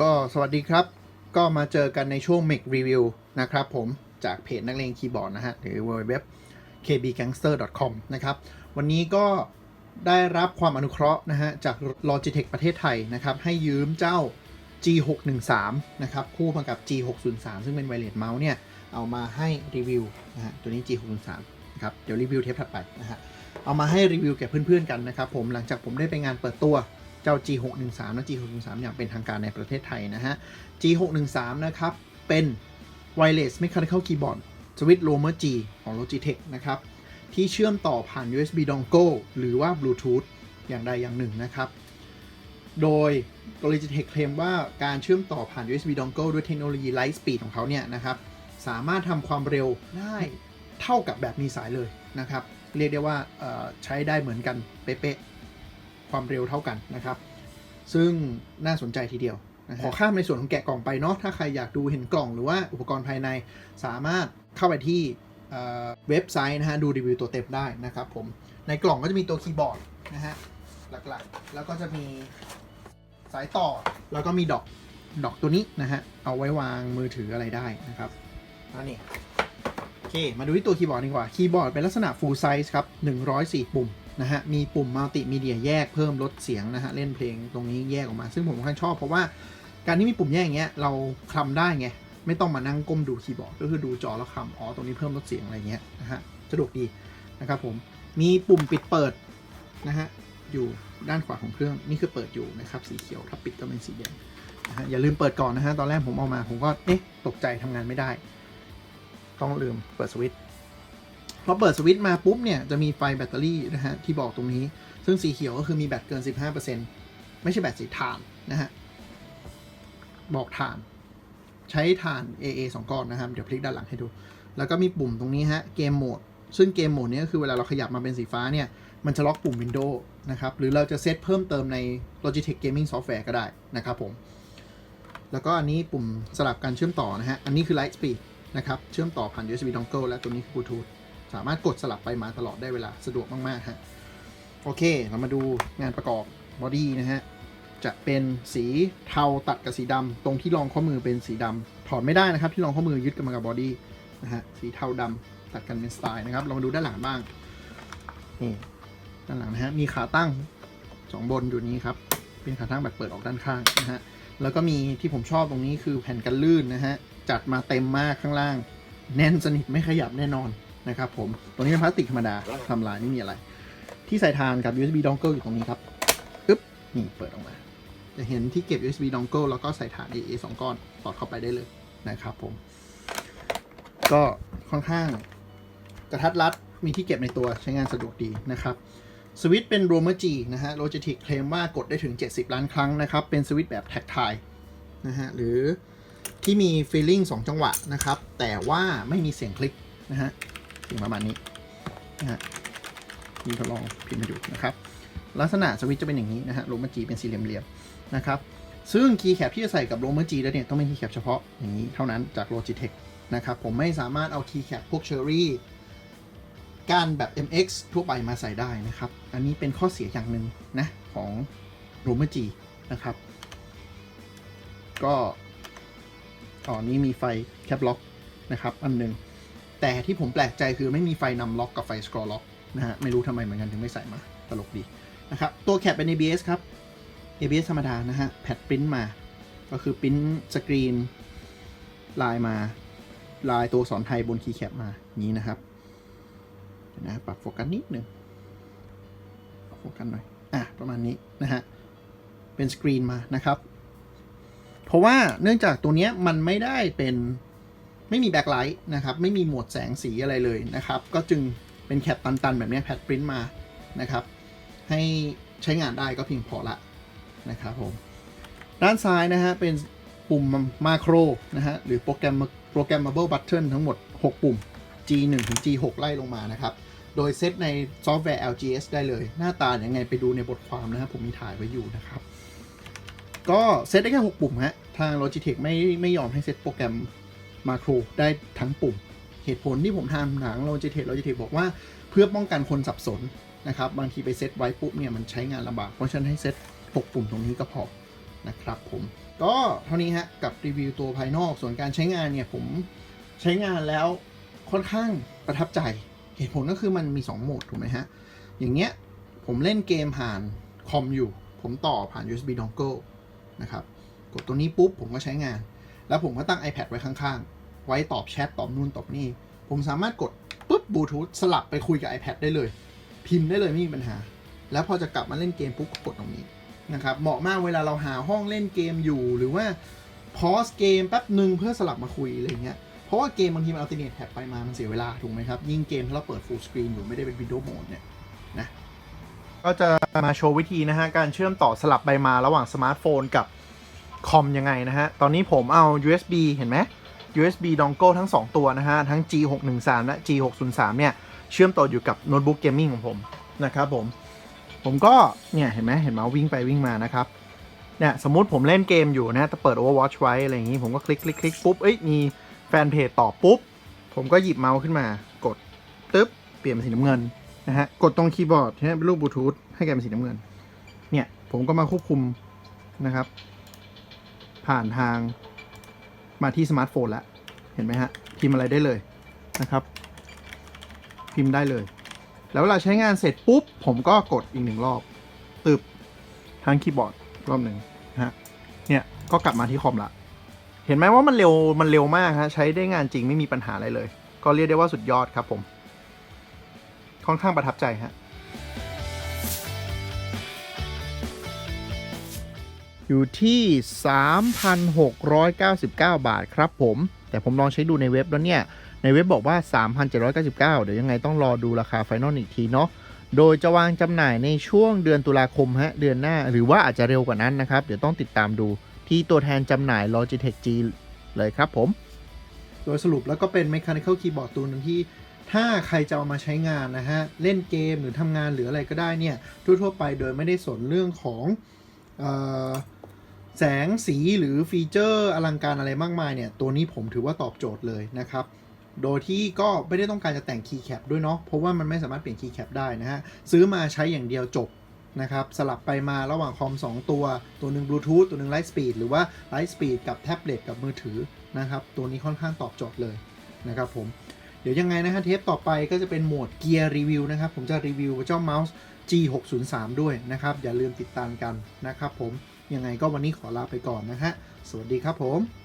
ก็สวัสดีครับ ก็มาเจอกันในช่วง Make Review นะครับผมจากเพจนักเลงคีย์บอร์ดนะฮะ หรือ www kbgangster.com นะครับ วันนี้ก็ได้รับความอนุเคราะห์นะฮะ จาก Logitech ประเทศไทยนะครับ ให้ยืมเจ้า G613 นะครับ คู่มากับ G603 ซึ่งเป็นไวเลสเมาส์เนี่ย เอามาให้รีวิวนะฮะ ตัวนี้ G603 นะครับ เดี๋ยวรีวิวเทปถัดไปนะฮะ เอามาให้รีวิวแก่เพื่อนๆกันนะครับผม หลังจากผมได้ไปงานเปิดตัว เจ้า G613 และ G613 อย่างเป็นทางการในประเทศไทยนะฮะ G613 นะครับ เป็น Wireless Mechanical Keyboard Switch Roamer G ของ Logitech นะครับ ที่เชื่อมต่อผ่าน USB Dongle หรือว่า Bluetooth อย่างใดอย่างหนึ่งนะครับ โดย Logitech เคลมว่าการเชื่อมต่อผ่าน USB Dongle ด้วยเทคโนโลยี Light Speed ของเขาเนี่ยนะครับ สามารถทำความเร็วได้เท่ากับแบบมีสายเลยนะครับ เรียกได้ว่าใช้ได้เหมือนกันเป๊ะ ความเร็วเท่ากันนะครับ ซึ่งน่าสนใจทีเดียวนะฮะขอข้ามในส่วนของแกะกล่องไปเนาะถ้าใครอยากดูเห็นกล่องหรือว่าอุปกรณ์ภายในสามารถเข้าไปที่เอ่อเว็บไซต์นะฮะดูรีวิวตัวเต็มได้นะครับผมในกล่องก็จะมีตัวคีย์บอร์ดนะฮะหลักๆ แล้วก็จะมีสายต่อแล้วก็มีดอกดอกตัวนี้นะฮะเอาไว้วางมือถืออะไรได้นะครับอันนี้โอเคมาดูที่ตัวคีย์บอร์ดดีกว่าคีย์บอร์ดเป็นลักษณะ full size ครับ104 ปุ่ม นะฮะ มีปุ่มมัลติมีเดียแยกเพิ่มลดเสียงนะฮะ เล่นเพลงตรงนี้แยกออกมา ซึ่งผมค่อนข้างชอบเพราะว่าการที่มีปุ่มแยกอย่างเงี้ยเราคลำได้ไง ไม่ต้องมานั่งก้มดูคีย์บอร์ด ก็คือดูจอแล้วคลำอ๋อตรงนี้เพิ่มลดเสียงอะไรเงี้ยนะฮะสะดวกดีนะครับผม มีปุ่มปิดเปิดนะฮะอยู่ด้านขวาของเครื่องนี่คือเปิดอยู่นะครับสีเขียวถ้าปิดก็เป็นสีแดงนะฮะอย่าลืมเปิดก่อนนะฮะตอนแรกผมเอามาผมก็เอ๊ะตกใจทำงานไม่ได้ ต้องลืมเปิดสวิตช์ อเปิดสวิตช์มาปุ๊บเนี่ยจะมีไฟแบตเตอรี่นะฮะที่บอกตรงนี้ ซึ่งสีเขียวก็คือมีแบตเกิน 15%ไม่ใช่แบตสีถ่านนะฮะบอกถ่าน ใช้ถ่าน AA 2ก้อนนะครับ เดี๋ยวพลิกด้านหลังให้ดู แล้วก็มีปุ่มตรงนี้ฮะเกมโหมดซึ่งเกมโหมดนี้ก็คือเวลาเราขยับมาเป็นสีฟ้าเนี่ย มันจะล็อกปุ่ม Windows นะครับ หรือเราจะเซตเพิ่มเติมใน Logitech Gaming Software ก็ได้นะครับผม แล้วก็อันนี้ปุ่มสลับการเชื่อมต่อนะฮะ อันนี้คือ Light Speed นะครับ เชื่อมต่อผ่าน USB Dongle และตัวนี้คือ Bluetooth สามารถกดสลับไปมาตลอดได้เวลาสะดวกมากๆฮะโอเค เรามาดูงานประกอบบอดี้นะฮะ จะเป็นสีเทาตัดกับสีดำตรงที่รองข้อมือเป็นสีดำถอดไม่ได้นะครับ ที่รองข้อมือยึดกันมากับบอดี้นะฮะ สีเทาดำตัดกันเป็นสไตล์นะครับ เรามาดูด้านหลังบ้าง นี่ด้านหลังนะฮะ มีขาตั้งสองบนอยู่นี้ครับ เป็นขาตั้งแบบเปิดออกด้านข้างนะฮะ แล้วก็มีที่ผมชอบตรงนี้คือแผ่นกันลื่นนะฮะ จัดมาเต็มมากข้างล่าง แน่นสนิทไม่ขยับแน่นอน นะครับผมตัวนี้เป็นพลาสติกธรรมดาทำลายไม่มีอะไร ที่ใส่ทานกับ USB dongle อยู่ตรงนี้ครับปึ๊บนี่เปิดออกมา จะเห็นที่เก็บ USB dongle แล้วก็ใส่ฐาน AA 2 ก้อนสอดเข้าไปได้เลยนะครับผม ก็ค่อนข้างกระทัดรัดมีที่เก็บในตัวใช้งานสะดวกดีนะครับสวิตช์เป็น Romer G นะฮะ Logitech เคลมว่ากดได้ถึง 70 ล้านครั้งนะครับ เป็นสวิตช์แบบแท็กทายนะฮะหรือที่มี feeling 2จังหวะนะครับ แต่ว่าไม่มีเสียงคลิกนะฮะ เสียงประมาณนี้นะฮะนี่ทดลองพิมพ์มาดูนะครับ ลักษณะสวิตช์จะเป็นอย่างนี้นะฮะ Romer G เป็นสี่เหลี่ยมๆนะครับ ซึ่งคีย์แคปที่จะใส่กับ Romer G แล้วเนี่ยต้องเป็นคีย์แคปเฉพาะอย่างนี้เท่านั้นจาก Logitech นะครับ ผมไม่สามารถเอาคีย์แคปพวก Cherry ก้านแบบ MX ทั่วไปมาใส่ได้นะครับ อันนี้เป็นข้อเสียอย่างหนึ่งนะของ r o m e r G นะครับ ก็ตอนนี้มีไฟแคปล็อกนะครับ อันหนึ่ง แต่ที่ผมแปลกใจคือไม่มีไฟนำล็อกกับไฟสครอล็อกนะฮะไม่รู้ทำไมเหมือนกันถึงไม่ใส่มาตลกดีนะครับตัวแคปเป็น ABS ครับ ABS ธรรมดานะฮะแพดปริ้นมา ก็คือปริ้นสกรีนลายมาลายตัวสอนไทยบนคีย์แคปมานี้นะครับนะปรับโฟกัสนิดหนึ่งโฟกัสหน่อยอะประมาณนี้นะฮะเป็นสกรีนมานะครับ เพราะว่าเนื่องจากตัวเนี้ยมันไม่ได้เป็น ไม่มีแบ็คไลท์นะครับ ไม่มีโหมดแสงสีอะไรเลยนะครับ ก็จึงเป็นแคปตันๆ แบบนี้แพดปริ้นมานะครับ ให้ใช้งานได้ก็เพียงพอละนะครับผม ด้านซ้ายนะฮะ เป็นปุ่มมาโครนะฮะ หรือโปรแกรมโปรแกรม mable button ทั้งหมด 6 ปุ่ม G1 ถึง G6 ไล่ลงมานะครับ โดยเซตในซอฟต์แวร์ LGS ได้เลย หน้าตาอย่างไงไปดูในบทความนะครับผมมีถ่ายไว้อยู่นะครับ ก็เซตได้แค่ 6 ปุ่มฮะ ทาง Logitech ไม่ไม่ยอมให้เซตโปรแกรม มาโครได้ทั้งปุ่ม เหตุผลที่ผมทำหนัง Logitech Logitech บอกว่าเพื่อป้องกันคนสับสนนะครับบางทีไปเซตไว้ปุ๊บเนี่ยมันใช้งานลำบาก เพราะฉะนั้นให้เซต6ปุ่มตรงนี้ก็พอนะครับผมก็เท่านี้ฮะกับรีวิวตัวภายนอกส่วนการใช้งานเนี่ยผมใช้งานแล้วค่อนข้างประทับใจเหตุผลก็คือมันมี 2 โหมดถูกไหมฮะ อย่างเงี้ยผมเล่นเกมผ่านคอมอยู่ ผมต่อผ่าน USB dongle นะครับ กดตัวนี้ปุ๊บผมก็ใช้งาน แล้วผมก็ตั้ง iPad ไว้ข้างๆ ไว้ตอบแชทตอบนู่นตอบนี่ ผมสามารถกดปุ๊บบลูทูธสลับไปคุยกับ iPad ได้เลย พิมพ์ได้เลยไม่มีปัญหา แล้วพอจะกลับมาเล่นเกมปุ๊บก็กดตรงนี้นะครับเหมาะมากเวลาเราหาห้องเล่นเกมอยู่หรือว่าพอสเกมแป๊บหนึ่งเพื่อสลับมาคุยอะไรเงี้ยเพราะว่าเกมบางทีมันอัลเทอร์เนทแท็บไปมามันเสียเวลาถูกไหมครับ ยิ่งเกมที่เราเปิด full screen อยู่ไม่ได้เป็นวิดีโอโหมดเนี่ยนะก็จะมาโชว์วิธีนะฮะการเชื่อมต่อสลับไปมาระหว่างสมาร์ทโฟนกับ คอมยังไงนะฮะ ตอนนี้ผมเอา USB เห็นไหม USB dongle ทั้ง 2 ตัวนะฮะ ทั้ง G613 และ G603 เนี่ยเชื่อมต่ออยู่กับโน้ตบุ๊กเกมมิ่งของผมนะครับผม ผมก็เนี่ยเห็นไหมเห็นเมาส์วิ่งไปวิ่งมานะครับเนี่ยสมมติผมเล่นเกมอยู่นะจะเปิด Overwatch ไว้อะไรอย่างนี้ ผมก็คลิกคลิกคลิกปุ๊บเอ้ยมีแฟนเพจต่อปุ๊บ ผมก็หยิบเมาส์ขึ้นมากดตึ๊บเปลี่ยนเป็นสีน้ำเงินนะฮะกดตรงคีย์บอร์ดให้เป็นรูปบลูทูธให้กลายเป็นสีน้ำเงิน เนี่ยผมก็มาควบคุมนะครับ ผ่านทางมาที่สมาร์ทโฟนแล้ว เห็นไหมฮะ พิมพ์อะไรได้เลยนะครับ พิมพ์ได้เลย แล้วเวลาใช้งานเสร็จปุ๊บ ผมก็กดอีกหนึ่งรอบ ตึบทางคีย์บอร์ดรอบหนึ่งนะฮะ เนี่ยก็กลับมาที่คอมละ เห็นไหมว่ามันเร็วมันเร็วมากฮะใช้ได้งานจริงไม่มีปัญหาอะไรเลย ก็เรียกได้ว่าสุดยอดครับผม ค่อนข้างประทับใจฮะ อยู่ที่ 3,699 บาทครับผม แต่ผมลองใช้ดูในเว็บแล้วเนี่ย ในเว็บบอกว่า 3,799 เดี๋ยวยังไงต้องรอดูราคาไฟนอลอีกทีเนาะโดยจะวางจำหน่ายในช่วงเดือนตุลาคมฮะเดือนหน้า หรือว่าอาจจะเร็วกว่านั้นนะครับ เดี๋ยวต้องติดตามดูที่ตัวแทนจำหน่าย Logitech G เลยครับผม โดยสรุปแล้วก็เป็น Mechanical Keyboard ตัวหนึงที่ ถ้าใครจะเอามาใช้งานนะฮะ เล่นเกมหรือทำงานหรืออะไรก็ได้เนี่ย ทั่วๆไปโดยไม่ได้สนเรื่องของอ แสงสีหรือฟีเจอร์อลังการอะไรมากมายเนี่ย ตัวนี้ผมถือว่าตอบโจทย์เลยนะครับ โดยที่ก็ไม่ได้ต้องการจะแต่งคีย์แคปด้วยเนาะ เพราะว่ามันไม่สามารถเปลี่ยนคีย์แคปได้นะฮะ ซื้อมาใช้อย่างเดียวจบนะครับ สลับไปมาระหว่างคอม 2 ตัว ตัวหนึ่งบลูทูธตัวหนึ่งไลท์สปีดหรือว่าไลท์สปีดกับแท็บเล็ตกับมือถือนะครับ ตัวนี้ค่อนข้างตอบโจทย์เลยนะครับผม เดี๋ยวยังไงนะฮะเทปต่อไปก็จะเป็นโหมดเกียร์รีวิวนะครับ ผมจะรีวิวเจ้าเมาส์ G603 ด้วยนะครับ อย่าลืมติดตามกันนะครับผม ยังไงก็วันนี้ขอลาไปก่อนนะฮะ สวัสดีครับผม